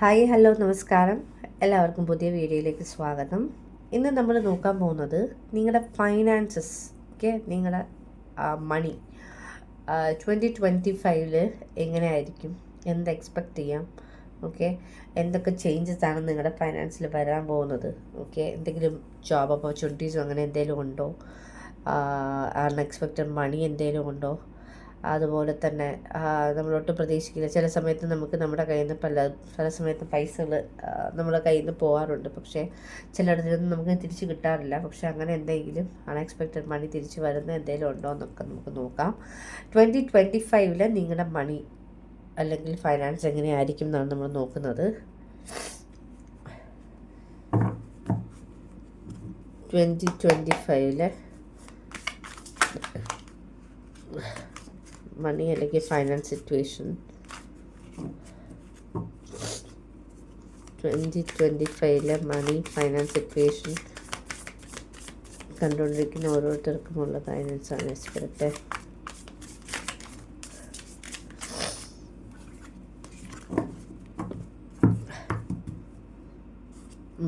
Hi hello നമസ്കാരം. എല്ലാവർക്കും പുതിയ വീഡിയോയിലേക്ക് സ്വാഗതം. ഇന്ന് നമ്മൾ നോക്കാൻ പോകുന്നത് നിങ്ങളുടെ ഫൈനാൻസസ് ഓക്കെ നിങ്ങളുടെ മണി ട്വന്റി ട്വന്റി ഫൈവിൽ എങ്ങനെയായിരിക്കും? എന്ത് എക്സ്പെക്റ്റ് ചെയ്യാം? ഓക്കെ എന്തൊക്കെ ചേഞ്ചസ് ആണ് നിങ്ങളുടെ ഫൈനാൻസിൽ വരാൻ പോകുന്നത്? ഓക്കെ എന്തെങ്കിലും ജോബ് ഓപ്പർച്യൂണിറ്റീസോ അങ്ങനെ എന്തെങ്കിലും ഉണ്ടോ? അൺഎക്സ്പെക്റ്റഡ് മണി എന്തെങ്കിലും ഉണ്ടോ? അതുപോലെ തന്നെ നമ്മളൊട്ടും പ്രതീക്ഷിക്കില്ല. ചില സമയത്ത് നമുക്ക് നമ്മുടെ കയ്യിൽ നിന്ന് പല പല സമയത്ത് പൈസകൾ നമ്മുടെ കയ്യിൽ നിന്ന് പോകാറുണ്ട് പക്ഷേ ചിലയിടത്തൊന്നും നമുക്ക് തിരിച്ച് കിട്ടാറില്ല. പക്ഷേ അങ്ങനെ എന്തെങ്കിലും അൺഎക്സ്പെക്റ്റഡ് മണി തിരിച്ച് വരുന്ന എന്തെങ്കിലും ഉണ്ടോ എന്നൊക്കെ നമുക്ക് നോക്കാം. ട്വന്റി ട്വന്റി ഫൈവിൽ നിങ്ങളുടെ മണി അല്ലെങ്കിൽ ഫൈനാൻസ് എങ്ങനെയായിരിക്കും എന്നാണ് നമ്മൾ നോക്കുന്നത്. ട്വന്റി ട്വന്റി ഫൈവിൽ മണി അല്ലെങ്കിൽ ഫൈനാൻസ് സിറ്റുവേഷൻ ട്വന്റി ട്വന്റി ഫൈവിലെ മണി ഫൈനാൻസ് സിറ്റുവേഷൻ കണ്ടുകൊണ്ടിരിക്കുന്ന ഓരോരുത്തർക്കുമുള്ള ഫൈനാൻസ് ആണ് എക്സ്പെക്റ്റ്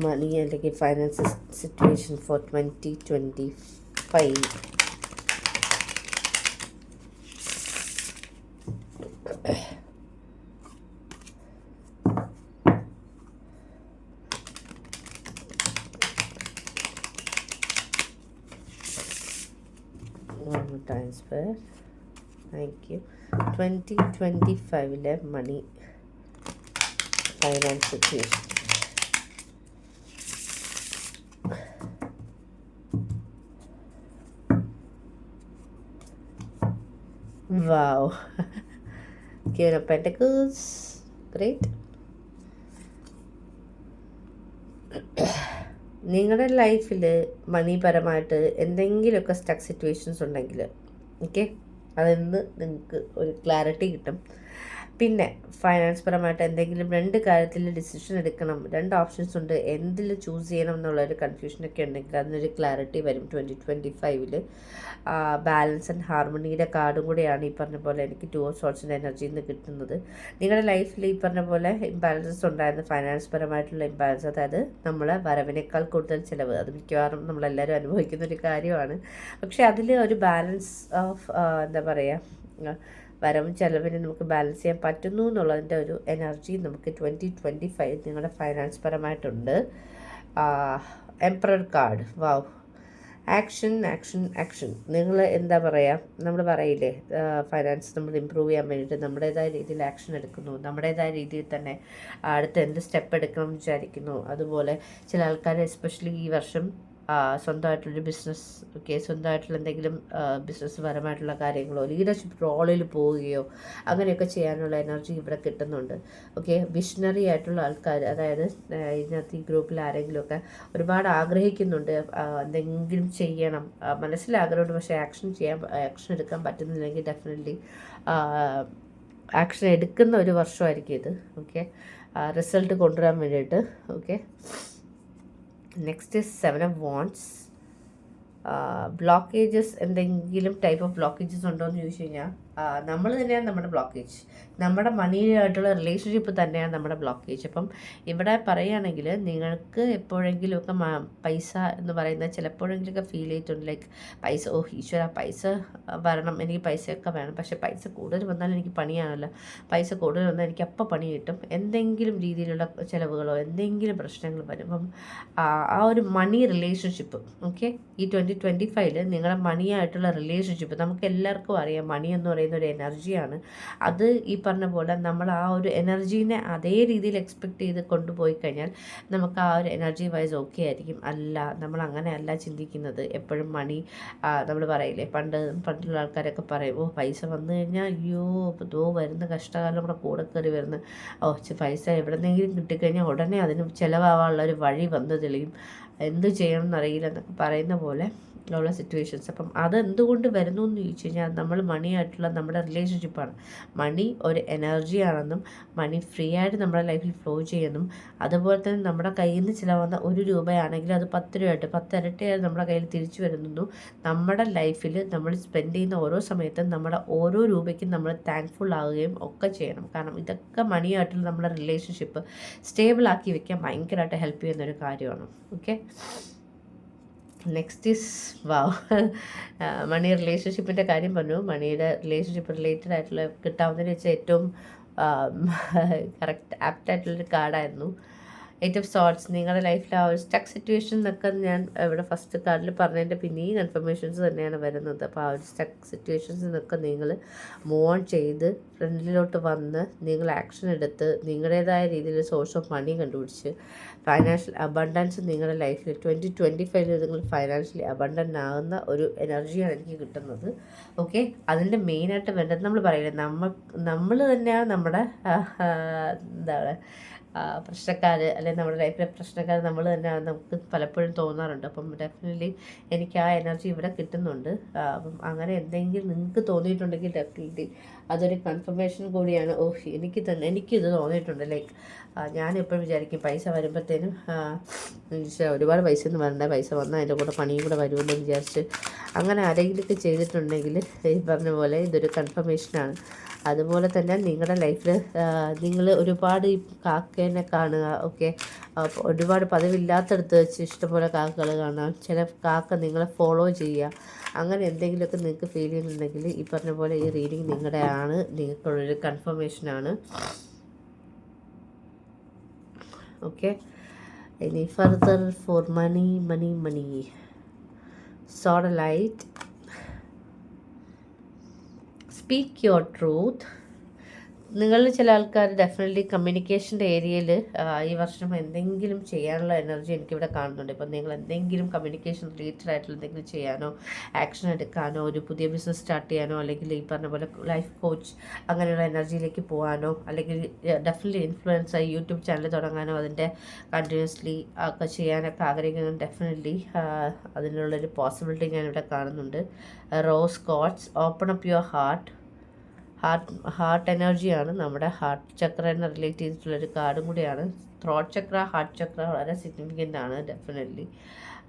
മണി അല്ലെങ്കിൽ finance situation for twenty twenty five Transfer thank you twenty twenty ഫൈവിലെ money finance situation Wow. King of Pentacles. Great. നിങ്ങളുടെ ലൈഫിൽ മണിപരമായിട്ട് എന്തെങ്കിലുമൊക്കെ സ്റ്റക്ക് സിറ്റുവേഷൻസ് ഉണ്ടെങ്കിൽ okay അതെന്ന് നിങ്ങൾക്ക് ഒരു ക്ലാരിറ്റി കിട്ടും പിന്നെ ഫൈനാൻസ് പരമായിട്ട് എന്തെങ്കിലും രണ്ട് കാര്യത്തിൽ ഡിസിഷൻ എടുക്കണം രണ്ട് ഓപ്ഷൻസ് ഉണ്ട് എന്തിൽ ചൂസ് ചെയ്യണം എന്നുള്ളൊരു കൺഫ്യൂഷനൊക്കെ ഉണ്ടെങ്കിൽ അതിനൊരു ക്ലാരിറ്റി വരും. ട്വന്റി ട്വന്റി ഫൈവിൽ ബാലൻസ് ആൻഡ് ഹാർമണിയുടെ കാർഡും കൂടെയാണ് ഈ പറഞ്ഞ പോലെ എനിക്ക് ടു ഓഫ് സോൾസിന്റെ എനർജിയിൽ നിന്ന് കിട്ടുന്നത്. നിങ്ങളുടെ ലൈഫിൽ ഈ പറഞ്ഞ പോലെ ഇംബാലൻസസ് ഉണ്ടായിരുന്ന ഫൈനാൻസ് പരമായിട്ടുള്ള ഇംബാലൻസ് അതായത് നമ്മളെ വരവിനേക്കാൾ കൂടുതൽ ചിലവ്. അത് മിക്കവാറും നമ്മളെല്ലാവരും അനുഭവിക്കുന്ന ഒരു കാര്യമാണ്. പക്ഷേ അതിൽ ഒരു ബാലൻസ് ഓഫ് എന്താ പറയുക വരവും ചെലവിനെ നമുക്ക് ബാലൻസ് ചെയ്യാൻ പറ്റുന്നു എന്നുള്ളതിന്റെ ഒരു എനർജി നമുക്ക് ട്വന്റി ട്വന്റി ഫൈവ് നിങ്ങളുടെ finance പരമായിട്ടുണ്ട്. Emperor card wow action action action നിങ്ങൾ എന്താ പറയുക നമ്മൾ പറയില്ലേ ഫൈനാൻസ് നമ്മൾ ഇമ്പ്രൂവ് ചെയ്യാൻ വേണ്ടിയിട്ട് നമ്മുടേതായ രീതിയിൽ ആക്ഷൻ എടുക്കുന്നു. നമ്മുടേതായ രീതിയിൽ തന്നെ അടുത്ത് എന്ത് സ്റ്റെപ്പ് എടുക്കണം വിചാരിക്കുന്നു. അതുപോലെ ചില ആൾക്കാർ എസ്പെഷ്യലി ഈ വർഷം സ്വന്തമായിട്ടുള്ളൊരു ബിസിനസ് ഓക്കെ സ്വന്തമായിട്ടുള്ള എന്തെങ്കിലും ബിസിനസ് പരമായിട്ടുള്ള കാര്യങ്ങളോ ലീഡർഷിപ്പ് റോളിൽ പോവുകയോ അങ്ങനെയൊക്കെ ചെയ്യാനുള്ള എനർജി ഇവിടെ കിട്ടുന്നുണ്ട്. ഓക്കെ വിഷണറി ആയിട്ടുള്ള ആൾക്കാർ അതായത് ഇതിനകത്ത് ഈ ഗ്രൂപ്പിൽ ആരെങ്കിലുമൊക്കെ ഒരുപാട് ആഗ്രഹിക്കുന്നുണ്ട്. എന്തെങ്കിലും ചെയ്യണം. മനസ്സിലാഗ്രഹമുണ്ട് പക്ഷേ ആക്ഷൻ ചെയ്യാൻ ആക്ഷൻ എടുക്കാൻ പറ്റുന്നില്ലെങ്കിൽ ഡെഫിനറ്റ്ലി ആക്ഷൻ എടുക്കുന്ന ഒരു വർഷമായിരിക്കും ഇത്. ഓക്കെ റിസൾട്ട് കൊണ്ടുവരാൻ വേണ്ടിയിട്ട്. Okay next seven of ones blockages എന്തെങ്കിലും ടൈപ്പ് ഓഫ് ബ്ലോക്കേജസ് ഉണ്ടോ എന്ന് ചോദിച്ചു കഴിഞ്ഞാൽ നമ്മൾ തന്നെയാണ് നമ്മുടെ ബ്ലോക്കേജ് നമ്മുടെ മണിയായിട്ടുള്ള റിലേഷൻഷിപ്പ് തന്നെയാണ് നമ്മുടെ ബ്ലോക്കേജ് അപ്പം ഇവിടെ പറയുകയാണെങ്കിൽ നിങ്ങൾക്ക് എപ്പോഴെങ്കിലുമൊക്കെ പൈസ എന്ന് പറയുന്നത് ചിലപ്പോഴെങ്കിലുമൊക്കെ ഫീൽ ചെയ്തിട്ടുണ്ട്. ലൈക്ക് പൈസ ഓ ഈശ്വര പൈസ വരണം. എനിക്ക് പൈസയൊക്കെ വേണം. പക്ഷേ പൈസ കൂടുതൽ വന്നാൽ എനിക്ക് പണിയാണല്ലോ. പൈസ കൂടുതൽ വന്നാൽ എനിക്ക് അപ്പം പണി കിട്ടും. എന്തെങ്കിലും രീതിയിലുള്ള ചിലവുകളോ എന്തെങ്കിലും പ്രശ്നങ്ങൾ വരും. അപ്പം ആ ഒരു മണി റിലേഷൻഷിപ്പ് ഓക്കെ ഈ ട്വന്റി ട്വന്റി ഫൈവിൽ നിങ്ങളുടെ മണിയായിട്ടുള്ള റിലേഷൻഷിപ്പ് നമുക്ക് എല്ലാവർക്കും അറിയാം. മണി എന്ന് പറയുന്ന ഒരു എനർജിയാണ് അത് ഈ പറഞ്ഞ പോലെ നമ്മൾ ആ ഒരു എനർജീനെ അതേ രീതിയിൽ എക്സ്പെക്റ്റ് ചെയ്ത് കൊണ്ടുപോയി കഴിഞ്ഞാൽ നമുക്ക് ആ ഒരു എനർജി വൈസ് ഓക്കെ ആയിരിക്കും. അല്ല നമ്മൾ അങ്ങനെയല്ല ചിന്തിക്കുന്നത്. എപ്പോഴും മണി നമ്മൾ പറയില്ലേ പണ്ട് പണ്ടുള്ള ആൾക്കാരൊക്കെ പറയും ഓ പൈസ വന്നു കഴിഞ്ഞാൽ അയ്യോ ദോ വരുന്ന കഷ്ടകാലം നമ്മുടെ കൂടെ കയറി വരുന്ന. ഓ പൈസ എവിടെന്നെങ്കിലും കിട്ടിക്കഴിഞ്ഞാൽ ഉടനെ അതിന് ചിലവാകാനുള്ള ഒരു വഴി വന്നു തെളിയും. എന്ത് ചെയ്യണം എന്നറിയില്ല എന്നൊക്കെ പറയുന്ന പോലെ ഉള്ള സിറ്റുവേഷൻസ് അപ്പം അതെന്തുകൊണ്ട് വരുന്നു എന്ന് ചോദിച്ചു കഴിഞ്ഞാൽ നമ്മൾ മണിയായിട്ടുള്ള നമ്മുടെ റിലേഷൻഷിപ്പാണ് മണി ഒരു എനർജിയാണെന്നും മണി ഫ്രീ ആയിട്ട് നമ്മുടെ ലൈഫിൽ ഫ്ലോ ചെയ്യുന്നു അതുപോലെ തന്നെ നമ്മുടെ കയ്യിൽ നിന്ന് ചിലവുന്ന ഒരു രൂപയാണെങ്കിൽ അത് പത്ത് രൂപയായിട്ട് പത്തിരട്ടിയായിട്ട് നമ്മുടെ കയ്യിൽ തിരിച്ചു വരുന്നു നമ്മുടെ ലൈഫിൽ നമ്മൾ സ്പെൻഡ് ചെയ്യുന്ന ഓരോ സമയത്തും നമ്മുടെ ഓരോ രൂപയ്ക്കും നമ്മൾ താങ്ക്ഫുൾ ആവുകയും ഒക്കെ ചെയ്യണം. കാരണം ഇതൊക്കെ മണിയായിട്ടുള്ള നമ്മുടെ റിലേഷൻഷിപ്പ് സ്റ്റേബിൾ ആക്കി വെക്കാൻ ഭയങ്കരമായിട്ട് ഹെൽപ്പ് ചെയ്യുന്ന ഒരു കാര്യമാണ്. Okay next is wow money റിലേഷൻഷിപ്പിന്റെ കാര്യം പറഞ്ഞു. മണിയുടെ റിലേഷൻഷിപ്പ് റിലേറ്റഡ് ആയിട്ടുള്ള കിട്ടാവുന്നതിന് വെച്ചാൽ ഏറ്റവും കറക്റ്റ് ആപ്റ്റ് ആയിട്ടുള്ളൊരു കാർഡായിരുന്നു എയ്റ്റ് ഓഫ് സോട്ട്സ് നിങ്ങളുടെ ലൈഫിൽ ആ ഒരു സ്റ്റക്ക് സിറ്റുവേഷൻ എന്നൊക്കെ ഞാൻ ഇവിടെ ഫസ്റ്റ് കാർഡിൽ പറഞ്ഞതിന്റെ പിന്നെയും കൺഫർമേഷൻസ് തന്നെയാണ് വരുന്നത്. അപ്പോൾ ആ ഒരു സ്റ്റക്ക് സിറ്റുവേഷൻസ് നിന്നൊക്കെ നിങ്ങൾ മൂവ് ഓൺ ചെയ്ത് ഫ്രണ്ടിലോട്ട് വന്ന് നിങ്ങൾ ആക്ഷൻ എടുത്ത് നിങ്ങളുടേതായ രീതിയിൽ സോഴ്സ് ഓഫ് മണി കണ്ടുപിടിച്ച് ഫൈനാൻഷ്യൽ അബണ്ടൻസ് നിങ്ങളുടെ ലൈഫിൽ ട്വന്റി ട്വന്റി ഫൈവിൽ നിങ്ങൾ ഫൈനാൻഷ്യലി അബണ്ടന്റ് ആകുന്ന ഒരു എനർജിയാണ് എനിക്ക് കിട്ടുന്നത്. ഓക്കെ അതിന്റെ മെയിനായിട്ട് വേണ്ടത് നമ്മൾ പറയില്ല നമ്മൾ നമ്മൾ തന്നെയാണ് നമ്മുടെ എന്താണ് പ്രശ്നക്കാർ അല്ലെങ്കിൽ നമ്മുടെ ലൈഫിലെ പ്രശ്നക്കാർ നമ്മൾ തന്നെ നമുക്ക് പലപ്പോഴും തോന്നാറുണ്ട്. അപ്പം ഡെഫിനറ്റ്ലി എനിക്ക് ആ എനർജി ഇവിടെ കിട്ടുന്നുണ്ട്. അപ്പം അങ്ങനെ എന്തെങ്കിലും നിങ്ങൾക്ക് തോന്നിയിട്ടുണ്ടെങ്കിൽ ഡെഫിനറ്റ്ലി അതൊരു കൺഫർമേഷൻ കൂടിയാണ്. ഓ എനിക്ക് തന്നെ എനിക്കിത് തോന്നിയിട്ടുണ്ട്. ലൈക്ക് ഞാൻ എപ്പോഴും വിചാരിക്കും പൈസ വരുമ്പോഴത്തേനും ഒരുപാട് പൈസ ഒന്നും വരണ്ട. പൈസ വന്നാൽ അതിന്റെ കൂടെ പണിയും കൂടെ വരുമെന്ന് വിചാരിച്ച് അങ്ങനെ ആരെങ്കിലുമൊക്കെ ചെയ്തിട്ടുണ്ടെങ്കിൽ ഈ പറഞ്ഞ പോലെ ഇതൊരു കൺഫർമേഷനാണ് അതുപോലെ തന്നെ നിങ്ങളുടെ ലൈഫിൽ നിങ്ങൾ ഒരുപാട് ഈ കാക്കേനെ കാണുക ഓക്കെ ഒരുപാട് പതിവില്ലാത്തടത്ത് വെച്ച് ഇഷ്ടംപോലെ കാക്കകൾ കാണാം ചില കാക്ക നിങ്ങളെ ഫോളോ ചെയ്യുക. അങ്ങനെ എന്തെങ്കിലുമൊക്കെ നിങ്ങൾക്ക് ഫീൽ ചെയ്യുന്നുണ്ടെങ്കിൽ ഈ പറഞ്ഞ പോലെ ഈ റീഡിങ് നിങ്ങളുടെ ആണ്. നിങ്ങൾക്കുള്ളൊരു കൺഫർമേഷനാണ് ഓക്കെ ഇനി further for money money money sodalite speak your truth. നിങ്ങളിൽ ചില ആൾക്കാർ ഡെഫിനറ്റ്ലി കമ്മ്യൂണിക്കേഷന്റെ ഏരിയയിൽ ഈ വർഷം എന്തെങ്കിലും ചെയ്യാനുള്ള എനർജി എനിക്കിവിടെ കാണുന്നുണ്ട്. ഇപ്പം നിങ്ങൾ എന്തെങ്കിലും കമ്മ്യൂണിക്കേഷൻ റിലേറ്റഡ് ആയിട്ടുള്ള എന്തെങ്കിലും ചെയ്യാനോ ആക്ഷൻ എടുക്കാനോ ഒരു പുതിയ ബിസിനസ് സ്റ്റാർട്ട് ചെയ്യാനോ അല്ലെങ്കിൽ ഈ പറഞ്ഞ പോലെ ലൈഫ് കോച്ച് അങ്ങനെയുള്ള എനർജിയിലേക്ക് പോകാനോ അല്ലെങ്കിൽ ഡെഫിനറ്റ്ലി ഇൻഫ്ലുവൻസ് യൂട്യൂബ് ചാനൽ തുടങ്ങാനോ അതിന്റെ കണ്ടിന്യൂസ്ലി ഒക്കെ ചെയ്യാനൊക്കെ ആഗ്രഹിക്കുന്ന ഡെഫിനറ്റ്ലി അതിനുള്ളൊരു പോസിബിലിറ്റി ഞാനിവിടെ കാണുന്നുണ്ട്. Rose quartz open up your heart. Heart heart എനർജിയാണ് നമ്മുടെ ഹാർട്ട് ചക്ര എന്ന ചെയ്തിട്ടുള്ള ഒരു കാർഡും കൂടിയാണ്. ത്രോട്ട് ചക്ര ഹാർട്ട് ചക്ര വളരെ സിഗ്നിഫിക്കന്റ് ആണ് definitely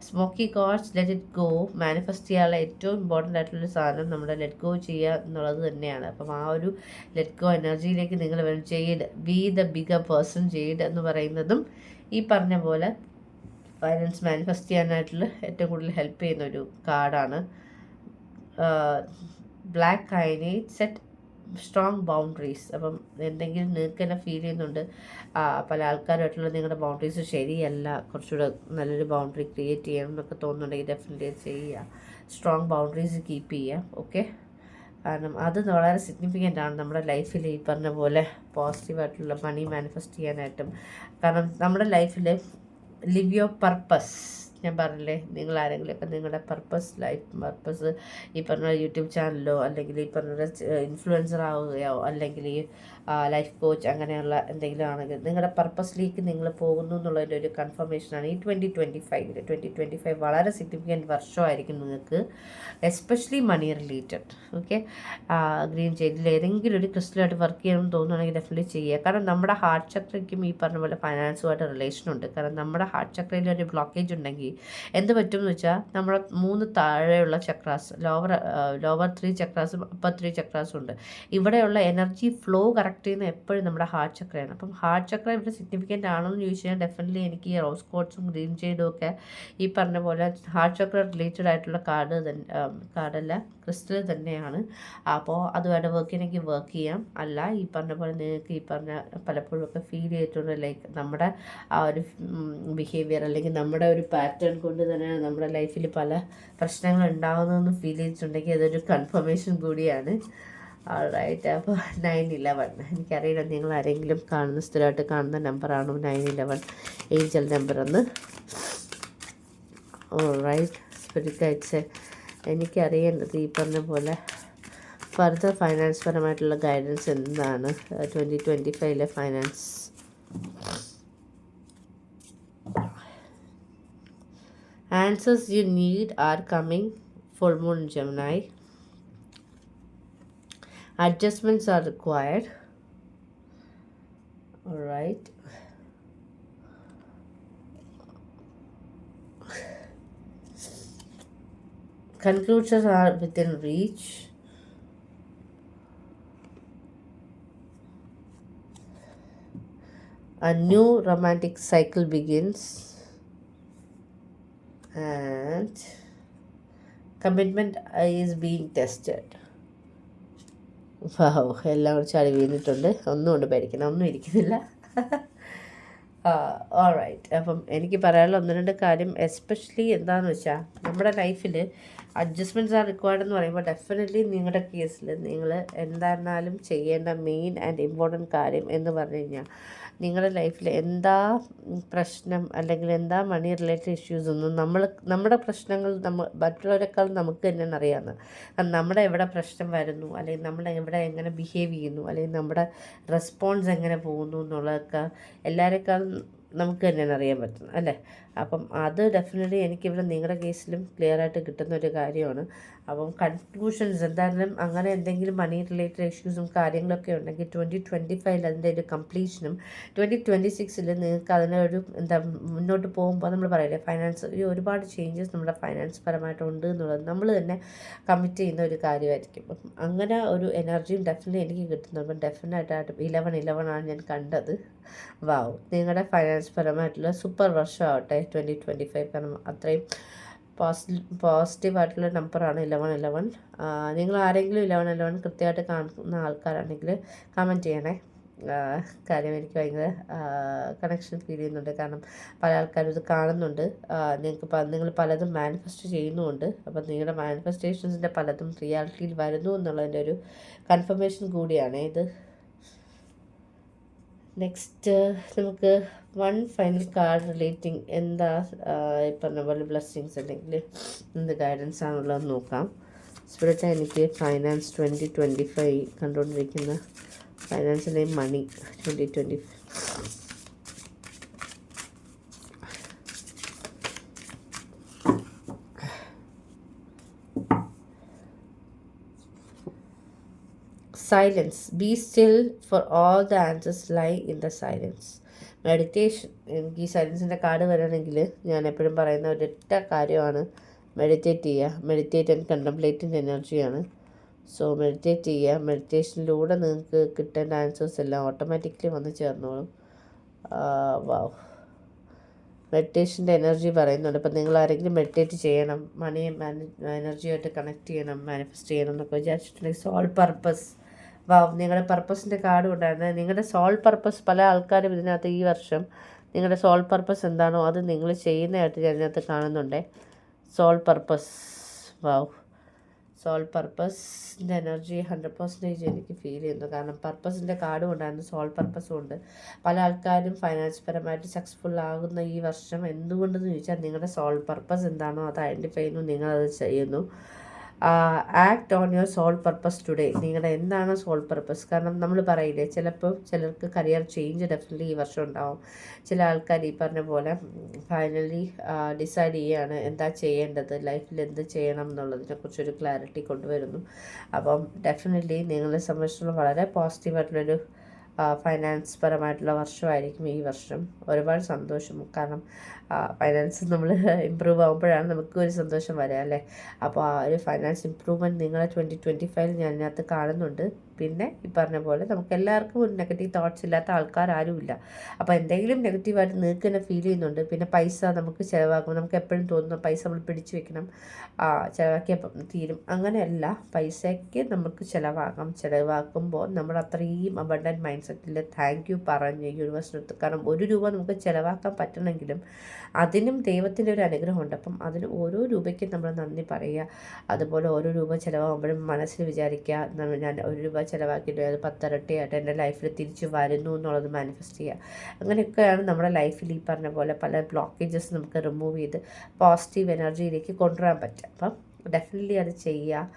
smoky quartz let it go manifest ചെയ്യാനുള്ള ഏറ്റവും ഇമ്പോർട്ടന്റ് ആയിട്ടുള്ളൊരു സാധനം നമ്മുടെ ലെറ്റ് ഗോ ചെയ്യുക എന്നുള്ളത് തന്നെയാണ്. അപ്പം ആ ഒരു ലെറ്റ് ഗോ എനർജിയിലേക്ക് നിങ്ങൾ വേണം ചെയ്ത് ബി ദ ബിഗർ പേഴ്സൺ ചെയ്ത് എന്ന് പറയുന്നതും ഈ പറഞ്ഞ പോലെ ഫൈനൻസ് മാനിഫെസ്റ്റ് ചെയ്യാനായിട്ടുള്ള ഏറ്റവും കൂടുതൽ ഹെൽപ്പ് ചെയ്യുന്ന ഒരു കാർഡാണ്. Black kyanite set strong boundaries അപ്പം എന്തെങ്കിലും നിങ്ങൾക്ക് തന്നെ ഫീൽ ചെയ്യുന്നുണ്ട് പല ആൾക്കാരുമായിട്ടുള്ള നിങ്ങളുടെ ബൗണ്ടറീസ് ശരിയല്ല കുറച്ചുകൂടെ നല്ലൊരു ബൗണ്ടറി ക്രിയേറ്റ് ചെയ്യണം എന്നൊക്കെ തോന്നുന്നുണ്ടെങ്കിൽ ഡെഫിനറ്റ്ലി ചെയ്യുക. സ്ട്രോങ് ബൗണ്ടറീസ് കീപ്പ് ചെയ്യുക ഓക്കെ കാരണം അത് വളരെ സിഗ്നിഫിക്കന്റ് ആണ് നമ്മുടെ ലൈഫിൽ ഈ പറഞ്ഞ പോലെ പോസിറ്റീവായിട്ടുള്ള മണി മാനിഫെസ്റ്റ് ചെയ്യാനായിട്ടും. കാരണം നമ്മുടെ ലൈഫിൽ ലിവ് യുവർ പർപ്പസ് ഞാൻ പറഞ്ഞില്ലേ നിങ്ങൾ ആരെങ്കിലും ഇപ്പം നിങ്ങളുടെ പർപ്പസ് ലൈഫ് പർപ്പസ് ഈ പറഞ്ഞ യൂട്യൂബ് ചാനലോ അല്ലെങ്കിൽ ഈ പറഞ്ഞ ഇൻഫ്ലുവൻസർ ആവുകയോ അല്ലെങ്കിൽ ഈ ലൈഫ് കോച്ച് അങ്ങനെയുള്ള എന്തെങ്കിലും ആണെങ്കിൽ നിങ്ങളുടെ പർപ്പസിലേക്ക് നിങ്ങൾ പോകുന്നു എന്നുള്ളതിന്റെ ഒരു കൺഫർമേഷനാണ് ഈ ട്വന്റി ട്വന്റി ഫൈവിൽ ട്വന്റി ട്വന്റി ഫൈവ് വളരെ സിഗ്നിഫിക്കന്റ് വർഷമായിരിക്കും നിങ്ങൾക്ക് especially money related okay green ചെയ്തിൽ ഏതെങ്കിലും ഒരു ക്രിസ്റ്റലായിട്ട് വർക്ക് ചെയ്യണമെന്ന് തോന്നുകയാണെങ്കിൽ ഡെഫിനറ്റ്ലി ചെയ്യുക. കാരണം നമ്മുടെ ഹാർട്ട് ചക്രയ്ക്കും ഈ പറഞ്ഞ പോലെ ഫൈനാൻസുമായിട്ട് റിലേഷൻ ഉണ്ട്. കാരണം നമ്മുടെ ഹാർട്ട് ചക്രയിൽ ഒരു ബ്ലോക്കേജ് ഉണ്ടെങ്കിൽ എന്ത് പറ്റും എന്ന് വെച്ചാൽ നമ്മുടെ മൂന്ന് താഴെയുള്ള ചക്രാസ് ലോവർ ലോവർ ത്രീ ചക്രാസും അപ്പർ ത്രീ ചക്രാസും ഉണ്ട്. ഇവിടെയുള്ള എനർജി ഫ്ലോ കറക്റ്റ് ചെയ്യുന്ന എപ്പോഴും നമ്മുടെ ഹാർട്ട് ചക്രയാണ്. അപ്പം ഹാർട്ട് ചക്ര ഇവിടെ സിഗ്നിഫിക്കന്റ് ആണോ എന്ന് ചോദിച്ചു കഴിഞ്ഞാൽ ഡെഫിനറ്റ്ലി എനിക്ക് ഈ റോസ് കോട്ട്സും ഗ്രീൻ ഷെയ്ഡും ഒക്കെ ഈ പറഞ്ഞ പോലെ ഹാർട്ട് ചക്ര റിലേറ്റഡ് ആയിട്ടുള്ള കാർഡ് തന്നെ കാർഡല്ല ക്രിസ്റ്റൽ തന്നെയാണ്. അപ്പോൾ അതുമായിട്ട് വർക്ക് ചെയ്യണമെങ്കിൽ വർക്ക് ചെയ്യാം. അല്ല ഈ പറഞ്ഞ പോലെ നിങ്ങൾക്ക് ഈ പറഞ്ഞ പലപ്പോഴും ഒക്കെ ഫീൽ ചെയ്തിട്ടുണ്ട് ലൈക്ക് നമ്മുടെ ആ ഒരു ബിഹേവിയർ അല്ലെങ്കിൽ നമ്മുടെ ഒരു പാറ്റേൺ കൊണ്ട് തന്നെയാണ് നമ്മുടെ ലൈഫിൽ പല പ്രശ്നങ്ങൾ ഉണ്ടാകുന്നതെന്ന് ഫീൽ ചെയ്തിട്ടുണ്ടെങ്കിൽ അതൊരു കൺഫർമേഷൻ കൂടിയാണ്. റൈറ്റ് അപ്പോൾ നയൻ ഇലവൻ എനിക്കറിയില്ല നിങ്ങൾ ആരെങ്കിലും കാണുന്ന സ്ഥിരമായിട്ട് കാണുന്ന നമ്പറാണോ നയൻ ഇലവൻ ഏഞ്ചൽ നമ്പർ എന്ന്. റൈറ്റ് സ്പിരിറ്റ് ഗൈഡ്സ് എനിക്കറിയേണ്ടത് ഈ പറഞ്ഞ പോലെ ഫർദർ ഫൈനാൻസ് പരമായിട്ടുള്ള ഗൈഡൻസ് എന്താണ്? Twenty twenty ഫൈവിലെ finance Answers you need are coming. Full moon Gemini. Adjustments are required. All right. Conclusions are within reach. A new romantic cycle begins, and commitment is being tested wow എല്ലാം കൂടി ചാടി വീണിട്ടുണ്ട്. ഒന്നും കൊണ്ട് പേടിക്കണം ഒന്നും ഇരിക്കുന്നില്ല. All right അപ്പം എനിക്ക് പറയാനുള്ള ഒന്ന് രണ്ട് കാര്യം എസ്പെഷ്യലി എന്താണെന്ന് വെച്ചാൽ നമ്മുടെ ലൈഫിൽ അഡ്ജസ്റ്റ്മെന്റ്സ് ആർ റിക്വയർഡ് എന്ന് പറയുമ്പോൾ ഡെഫിനറ്റ്ലി നിങ്ങളുടെ കേസിൽ നിങ്ങൾ എന്തായിരുന്നാലും ചെയ്യേണ്ട മെയിൻ ആൻഡ് ഇമ്പോർട്ടന്റ് കാര്യം എന്ന് പറഞ്ഞു കഴിഞ്ഞാൽ നിങ്ങളുടെ ലൈഫിൽ എന്താ പ്രശ്നം അല്ലെങ്കിൽ എന്താ മണി റിലേറ്റഡ് ഇഷ്യൂസ് ഒന്നും നമ്മൾ നമ്മുടെ പ്രശ്നങ്ങൾ നമ്മൾ മറ്റുള്ളവരെക്കാൾ നമുക്ക് തന്നെയാണ് അറിയാവുന്നത്. നമ്മുടെ എവിടെ പ്രശ്നം വരുന്നു അല്ലെങ്കിൽ നമ്മൾ എവിടെ എങ്ങനെ ബിഹേവ് ചെയ്യുന്നു അല്ലെങ്കിൽ നമ്മുടെ റെസ്പോൺസ് എങ്ങനെ പോകുന്നു എന്നുള്ളതൊക്കെ എല്ലാവരെക്കാളും നമുക്ക് തന്നെയാണ് അറിയാൻ പറ്റുന്നത് അല്ലേ? അപ്പം അത് ഡെഫിനറ്റ്ലി എനിക്കിവിടെ നിങ്ങളുടെ കേസിലും ക്ലിയർ ആയിട്ട് കിട്ടുന്ന ഒരു കാര്യമാണ്. അപ്പം കൺക്ലൂഷൻസ് എന്തായാലും അങ്ങനെ എന്തെങ്കിലും മണി റിലേറ്റഡ് ഇഷ്യൂസും കാര്യങ്ങളൊക്കെ ഉണ്ടെങ്കിൽ ട്വന്റി ട്വന്റി ഫൈവിൽ അതിന്റെ ഒരു കംപ്ലീഷനും ട്വന്റി ട്വന്റി സിക്സിൽ നിങ്ങൾക്ക് ഒരു എന്താ മുന്നോട്ട് പോകുമ്പോൾ നമ്മൾ പറയില്ലേ ഫൈനാൻസ് ഒരുപാട് ചേഞ്ചസ് നമ്മുടെ ഫൈനാൻസ് പരമായിട്ട് ഉണ്ട് എന്നുള്ളത് നമ്മൾ തന്നെ കമ്മിറ്റ് ചെയ്യുന്ന ഒരു കാര്യമായിരിക്കും. അപ്പം അങ്ങനെ ഒരു എനർജിയും ഡെഫിനറ്റ്ലി എനിക്ക് കിട്ടുന്നു അപ്പം ഡെഫിനറ്റായിട്ട് ഇലവൻ ഇലവൻ ആണ് ഞാൻ കണ്ടത്. വാവ് നിങ്ങളുടെ ഫൈനാൻസ് പരമായിട്ടുള്ള സൂപ്പർ വർഷമാവട്ടെ. ട്വന്റി ട്വന്റി ഫൈവ് കാരണം അത്രയും പോസിറ്റീവ് പോസിറ്റീവായിട്ടുള്ള നമ്പറാണ് ഇലവൻ ഇലവൻ നിങ്ങൾ ആരെങ്കിലും ഇലവൻ ഇലവൻ കൃത്യമായിട്ട് കാണുന്ന ആൾക്കാരാണെങ്കിൽ കമന്റ് ചെയ്യണേ. കാര്യം എനിക്ക് ഭയങ്കര കണക്ഷൻ ഫീൽ ചെയ്യുന്നുണ്ട്. കാരണം പല ആൾക്കാരും ഇത് കാണുന്നുണ്ട്. നിങ്ങൾക്ക് നിങ്ങൾ പലതും മാനിഫെസ്റ്റ് ചെയ്യുന്നുമുണ്ട്. അപ്പം നിങ്ങളുടെ മാനിഫെസ്റ്റേഷൻസിന്റെ പലതും റിയാലിറ്റിയിൽ വരുന്നു എന്നുള്ളതിന്റെ ഒരു കൺഫർമേഷൻ കൂടിയാണ് ഇത്. നെക്സ്റ്റ് നമുക്ക് വൺ ഫൈനൽ കാർഡ് റിലേറ്റിംഗ് എന്താ ഈ പറഞ്ഞ പോലെ ബ്ലെസ്സിങ്സ് അല്ലെങ്കിൽ എന്ത് ഗൈഡൻസ് ആണുള്ളതെന്ന് നോക്കാം. സ്പിരിറ്റ് എനിക്ക് ഫൈനാൻസ് ട്വന്റി ട്വന്റി ഫൈവ് കണ്ടുകൊണ്ടിരിക്കുന്ന ഫൈനാൻസിലെ money twenty twenty silence Be still, for all the answers lie in the silence. Meditation എനിക്ക് ഈ സയൻസിന്റെ കാർഡ് വരണമെങ്കിൽ ഞാൻ എപ്പോഴും പറയുന്ന ഒരൊറ്റ കാര്യമാണ്. മെഡിറ്റേറ്റ് ചെയ്യുക. മെഡിറ്റേറ്റ് ആൻഡ് കണ്ടംപ്ലേറ്റിന്റെ എനർജിയാണ് സോ മെഡിറ്റേറ്റ് ചെയ്യുക. മെഡിറ്റേഷനിലൂടെ നിങ്ങൾക്ക് കിട്ടേണ്ട ആൻസേഴ്സ് എല്ലാം ഓട്ടോമാറ്റിക്കലി വന്ന് ചേർന്നോളും. വാവ് മെഡിറ്റേഷന്റെ എനർജി പറയുന്നുണ്ട്. ഇപ്പം നിങ്ങൾ ആരെങ്കിലും മെഡിറ്റേറ്റ് ചെയ്യണം മണി എനർജിയായിട്ട് കണക്ട് ചെയ്യണം മാനിഫെസ്റ്റ് ചെയ്യണം എന്നൊക്കെ വിചാരിച്ചിട്ടുണ്ടെങ്കിൽ സോൾ പർപ്പസ് നിങ്ങളുടെ പർപ്പസിന്റെ കാർഡ് ഉണ്ടായിരുന്നു നിങ്ങളുടെ സോൾ പർപ്പസ് പല ആൾക്കാരും ഇതിനകത്ത് ഈ വർഷം നിങ്ങളുടെ സോൾ പർപ്പസ് എന്താണോ അത് നിങ്ങൾ ചെയ്യുന്നതായിട്ട് ഞാൻ ഇതിനകത്ത് കാണുന്നുണ്ടേ. സോൾ പർപ്പസ് വാവ് സോൾ പർപ്പസിന്റെ എനർജി ഹൺഡ്രഡ് പെർസെന്റേജ് എനിക്ക് ഫീൽ ചെയ്യുന്നു. കാരണം പർപ്പസിന്റെ കാർഡ് ഉണ്ടായിരുന്നു സോൾ പർപ്പസും ഉണ്ട് പല ആൾക്കാരും ഫൈനാൻസ് പരമായിട്ട് സക്സസ്ഫുൾ ആകുന്ന ഈ വർഷം എന്തുകൊണ്ടെന്ന് ചോദിച്ചാൽ നിങ്ങളുടെ സോൾ പർപ്പസ് എന്താണോ അത് ഐഡന്റിഫൈ ചെയ്യുന്നു നിങ്ങളത് ചെയ്യുന്നു. Act on your soul purpose today നിങ്ങളുടെ എന്താണ് സോൾ പർപ്പസ് കാരണം നമ്മൾ പറയില്ലേ ചിലപ്പോൾ ചിലർക്ക് കരിയർ ചേഞ്ച് ഡെഫിനറ്റ്ലി ഈ വർഷം ഉണ്ടാവും. ചില ആൾക്കാർ ഈ പറഞ്ഞ പോലെ ഫൈനലി ഡിസൈഡ് ചെയ്യുകയാണ് എന്താ ചെയ്യേണ്ടത് ലൈഫിൽ എന്ത് ചെയ്യണം എന്നുള്ളതിനെ കുറിച്ചൊരു ക്ലാരിറ്റി കൊണ്ടുവരുന്നു. അപ്പം ഡെഫിനറ്റ്ലി നിങ്ങളെ സംബന്ധിച്ചുള്ള വളരെ പോസിറ്റീവായിട്ടുള്ളൊരു ഫൈനാൻസ് പരമായിട്ടുള്ള വർഷമായിരിക്കും ഈ വർഷം. ഒരുപാട് സന്തോഷം. കാരണം ഫൈനാൻസ് നമ്മൾ ഇമ്പ്രൂവ് ആകുമ്പോഴാണ് നമുക്ക് ഒരു സന്തോഷം വരിക അല്ലേ? അപ്പോൾ ആ ഒരു ഫൈനാൻസ് ഇമ്പ്രൂവ്മെന്റ് നിങ്ങളെ ട്വന്റി ട്വന്റി ഫൈവിൽ ഞാൻ ഇതിനകത്ത് കാണുന്നുണ്ട്. പിന്നെ ഈ പറഞ്ഞ പോലെ നമുക്ക് എല്ലാവർക്കും ഒരു നെഗറ്റീവ് തോട്ട്സ് ഇല്ലാത്ത ആൾക്കാർ ആരുമില്ല അപ്പോൾ എന്തെങ്കിലും നെഗറ്റീവായിട്ട് നിങ്ങൾക്ക് തന്നെ ഫീൽ ചെയ്യുന്നുണ്ട്. പിന്നെ പൈസ നമുക്ക് ചിലവാക്കും നമുക്ക് എപ്പോഴും തോന്നുന്നു പൈസ നമ്മൾ പിടിച്ചു വെക്കണം. ചിലവാക്കിയപ്പം തീരും. അങ്ങനെയല്ല. പൈസയ്ക്ക് നമുക്ക് ചിലവാക്കാം ചിലവാക്കുമ്പോൾ നമ്മൾ അത്രയും അബണ്ടന്റ് മൈൻഡ് സെറ്റിൽ താങ്ക് യു പറഞ്ഞ് യൂണിവേഴ്സിനടുത്ത് കാരണം ഒരു രൂപ നമുക്ക് ചിലവാക്കാൻ പറ്റണമെങ്കിലും അതിനും ദൈവത്തിന്റെ ഒരു അനുഗ്രഹമുണ്ട്. അപ്പം അതിന് ഓരോ രൂപയ്ക്കും നമ്മൾ നന്ദി പറയുക. അതുപോലെ ഓരോ രൂപ ചിലവാകുമ്പോഴും മനസ്സിൽ വിചാരിക്കുക ഞാൻ ഒരു രൂപ ചിലവാക്കിയിട്ട് അത് പത്തരട്ടിയായിട്ട് എന്റെ ലൈഫിൽ തിരിച്ചു വരുന്നു എന്നുള്ളത് മാനിഫെസ്റ്റ് ചെയ്യുക. അങ്ങനെയൊക്കെയാണ് നമ്മുടെ ലൈഫിൽ ഈ പറഞ്ഞ പോലെ പല ബ്ലോക്കേജസ് നമുക്ക് റിമൂവ് ചെയ്ത് പോസിറ്റീവ് എനർജിയിലേക്ക് കൊണ്ടുവരാൻ പറ്റും അപ്പം ഡെഫിനറ്റ്ലി അത് ചെയ്യുക.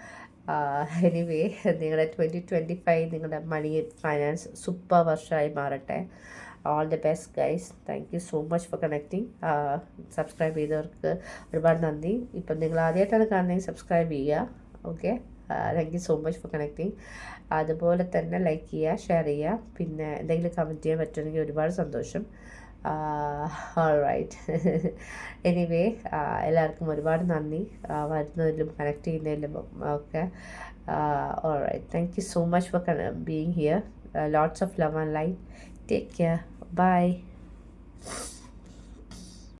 എനിവേ നിങ്ങളുടെ ട്വന്റി ട്വന്റി ഫൈവ് നിങ്ങളുടെ മണി ഫൈനാൻസ് സൂപ്പർ വർഷമായി മാറട്ടെ. All the best guys thank you so much for connecting subscribe ചെയ്തവർക്ക് ഒരുപാട് നന്ദി. ഇപ്പം നിങ്ങൾ ആദ്യമായിട്ടാണ് കാണുന്നതെങ്കിൽ സബ്സ്ക്രൈബ് ചെയ്യുക. Okay thank you so much for connecting അതുപോലെ തന്നെ ലൈക്ക് ചെയ്യുക ഷെയർ ചെയ്യുക. പിന്നെ എന്തെങ്കിലും കമന്റ് ചെയ്യാൻ പറ്റുമെങ്കിൽ ഒരുപാട് സന്തോഷം. റൈറ്റ് എനിവേ എല്ലാവർക്കും ഒരുപാട് നന്ദി. ആ, വരുന്നതിലും കണക്ട് ചെയ്യുന്നതിലും ഒക്കെ. Right thank you so much for being here lots of love and light take care bye